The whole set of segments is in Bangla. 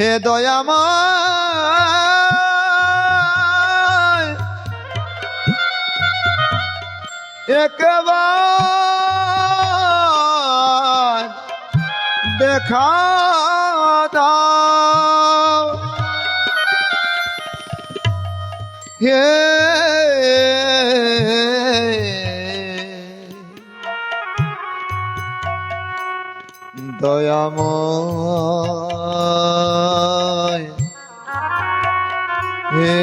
হে দয়াময়। একবার দেখা দাও। হে দয়াময়। হে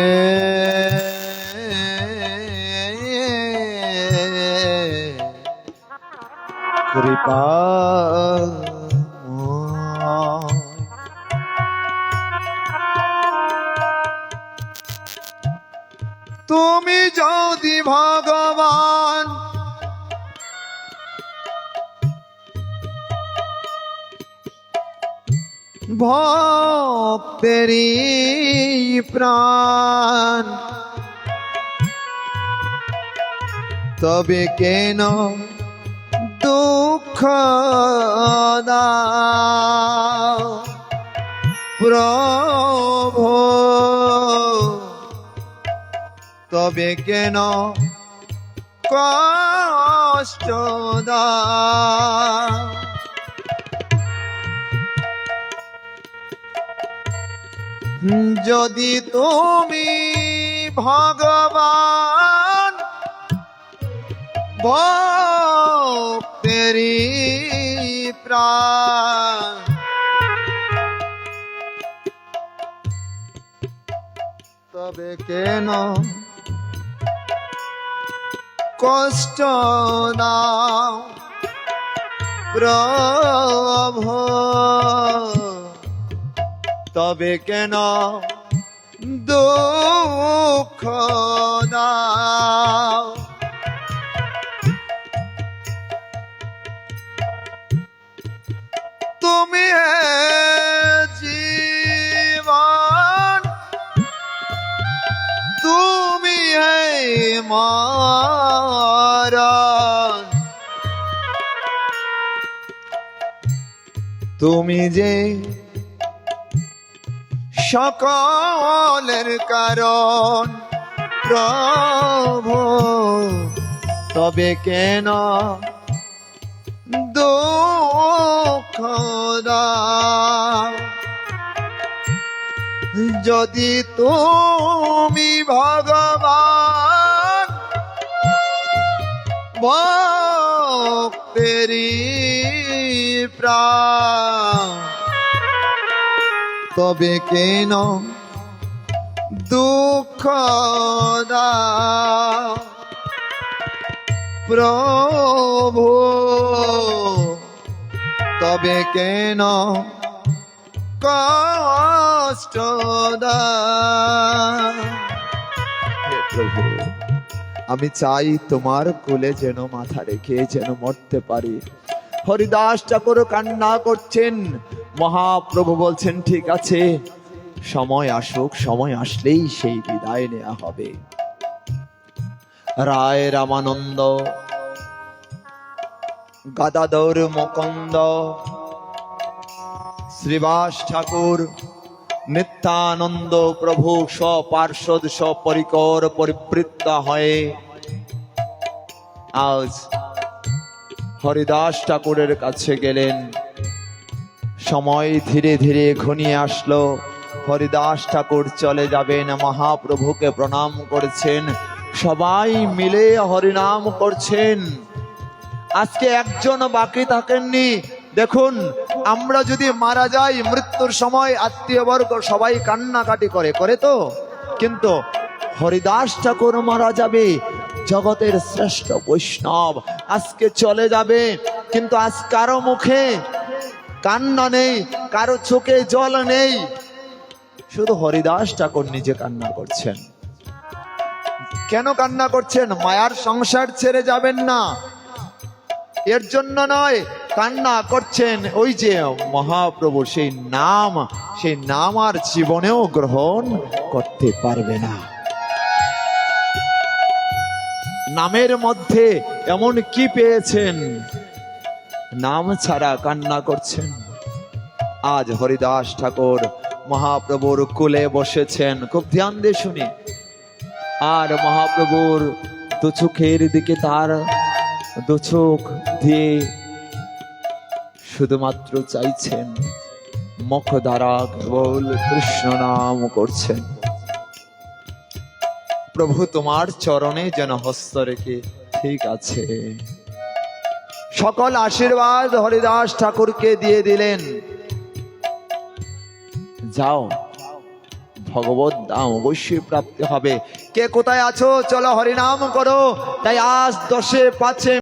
কৃপা তুমি যদি ভগবান ভক্তেরই প্রাণ। তবে কেন দুঃখ প্রভু? তবে কেন কষ্ট দাও? যদি তুমি ভগবান ভক্তেরি প্রাণ। তবে কেন কষ্ট দাও প্রভু? তবে কেন দুঃখ দাও? তুমি জীবন তুমি মারণ তুমি যে সকলের কারণ প্রভু তবে কেন? যদি তুমি ভগবান ভক্তেরি প্রাণ তবে কেন দুঃখ প্রভু, তবে কেন কষ্ট প্রভু, আমি চাই তোমার কোলে যেন মাথা রেখে যেন মরতে পারি। হরিদাস ঠাকুর কান্না করছেন মহাপ্রভু বলছেন, ঠিক আছে, সময় আসুক, সময় আসলেই সেই বিদায় নেওয়া হবে। রায় রামানন্দ, গাদাধর মকন্দ, শ্রীবাস ঠাকুর, নিত্যানন্দ প্রভু স্বপার্ষদ স্বপরিকর পরিবৃত্ত হয়ে আজ হরিদাস ঠাকুরের কাছে গেলেন। সময় ধীরে ধীরে ঘনিয়ে আসলো। হরিদাস ঠাকুর চলে যাবেন, মহাপ্রভুকে প্রণাম করেছেন। সবাই মিলে হরিনাম করছেন। আজকে একজন বাকি থাকেননি। দেখুন, আমরা যদি মারা যাই, মৃত্যুর সময় আত্মীয় বর্গ সবাই কান্নাকাটি করে করে তো? কিন্তু হরিদাস ঠাকুর মারা যাবে, জগতের শ্রেষ্ঠ বৈষ্ণব আজকে চলে যাবে। কিন্তু আজ কারও মুখে কান্না নেই, কারও চোখে জল নেই। শুধু হরিদাস ঠাকুর নিজে কান্না করছেন। কেন কান্না করছেন? মায়ার সংসার ছেড়ে যাবেন না। এর জন্য নয়, কান্না করছেন ওই যে মহাপ্রভু, সেই নাম সেই নাম আর জীবনেও গ্রহণ করতে পারবে না। নামের মধ্যে এমন কি পেয়েছেন? নাম ছাড়া কান্না করছেন। আজ হরিদাস ঠাকুর মহাপ্রভুর কুলে বসেছেন। খুব ধ্যান দিয়ে শুনি। আর মহাপ্রভুর দু চোখের দিকে তার দু চোখ দিয়ে শুধুমাত্র চাইছেন মুখ দ্বারা কেবল কৃষ্ণ নাম করছেন। প্রভু তোমার চরণে যেন হস্ত রেখে ঠিক আছে। সকল আশীর্বাদ হরিদাস ঠাকুরকে দিয়ে দিলেন। যাও, ভগবত দাম অবশ্যই প্রাপ্তি হবে। কে কোথায় আছো? চলো হরিনাম করো। তাই আজ দশে পাঁচে